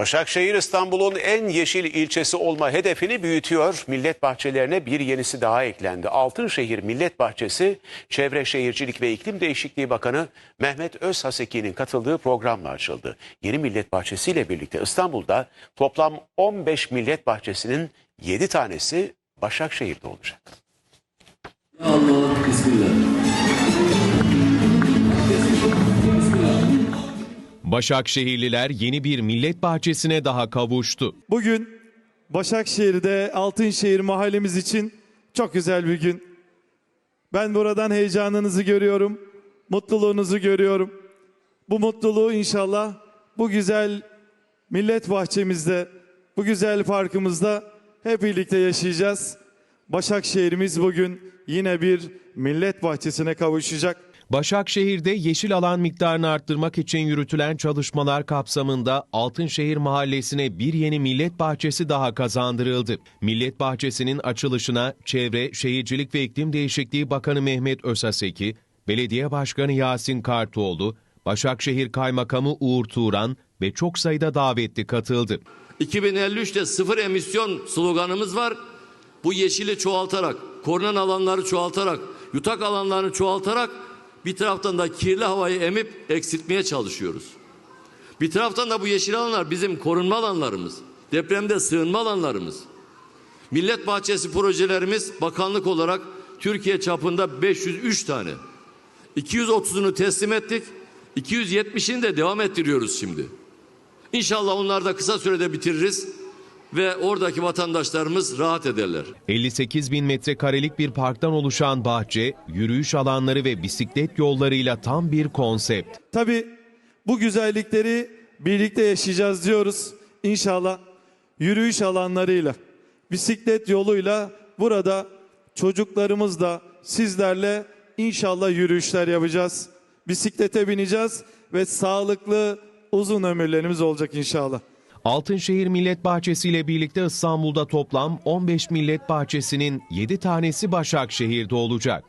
Başakşehir İstanbul'un en yeşil ilçesi olma hedefini büyütüyor. Millet bahçelerine bir yenisi daha eklendi. Altınşehir Millet Bahçesi Çevre Şehircilik ve İklim Değişikliği Bakanı Mehmet Özhaseki'nin katıldığı programla açıldı. Yeni millet bahçesiyle birlikte İstanbul'da toplam 15 millet bahçesinin 7 tanesi Başakşehir'de olacak. Allah, Bismillah. Başakşehirliler yeni bir millet bahçesine daha kavuştu. Bugün Başakşehir'de Altınşehir mahallemiz için çok güzel bir gün. Ben buradan heyecanınızı görüyorum, mutluluğunuzu görüyorum. Bu mutluluğu inşallah bu güzel millet bahçemizde, bu güzel parkımızda hep birlikte yaşayacağız. Başakşehir'imiz bugün yine bir millet bahçesine kavuşacak. Başakşehir'de yeşil alan miktarını arttırmak için yürütülen çalışmalar kapsamında Altınşehir Mahallesi'ne bir yeni millet bahçesi daha kazandırıldı. Millet bahçesinin açılışına Çevre, Şehircilik ve İklim Değişikliği Bakanı Mehmet Özaseki, Belediye Başkanı Yasin Kartoğlu, Başakşehir Kaymakamı Uğur Turan ve çok sayıda davetli katıldı. 2053'te sıfır emisyon sloganımız var. Bu yeşili çoğaltarak, korunan alanları çoğaltarak, yutak alanlarını çoğaltarak bir taraftan da kirli havayı emip eksiltmeye çalışıyoruz. Bir taraftan da bu yeşil alanlar bizim korunma alanlarımız, depremde sığınma alanlarımız. Millet bahçesi projelerimiz bakanlık olarak Türkiye çapında 503 tane. 230'unu teslim ettik. 270'ini de devam ettiriyoruz şimdi. İnşallah onları da kısa sürede bitiririz ve oradaki vatandaşlarımız rahat ederler. 58 bin metrekarelik bir parktan oluşan bahçe, yürüyüş alanları ve bisiklet yollarıyla tam bir konsept. Tabii bu güzellikleri birlikte yaşayacağız diyoruz. İnşallah yürüyüş alanlarıyla, bisiklet yoluyla burada çocuklarımız da sizlerle inşallah yürüyüşler yapacağız. Bisiklete bineceğiz ve sağlıklı uzun ömürlerimiz olacak inşallah. Altınşehir Millet Bahçesi ile birlikte İstanbul'da toplam 15 millet bahçesinin 7 tanesi Başakşehir'de olacak.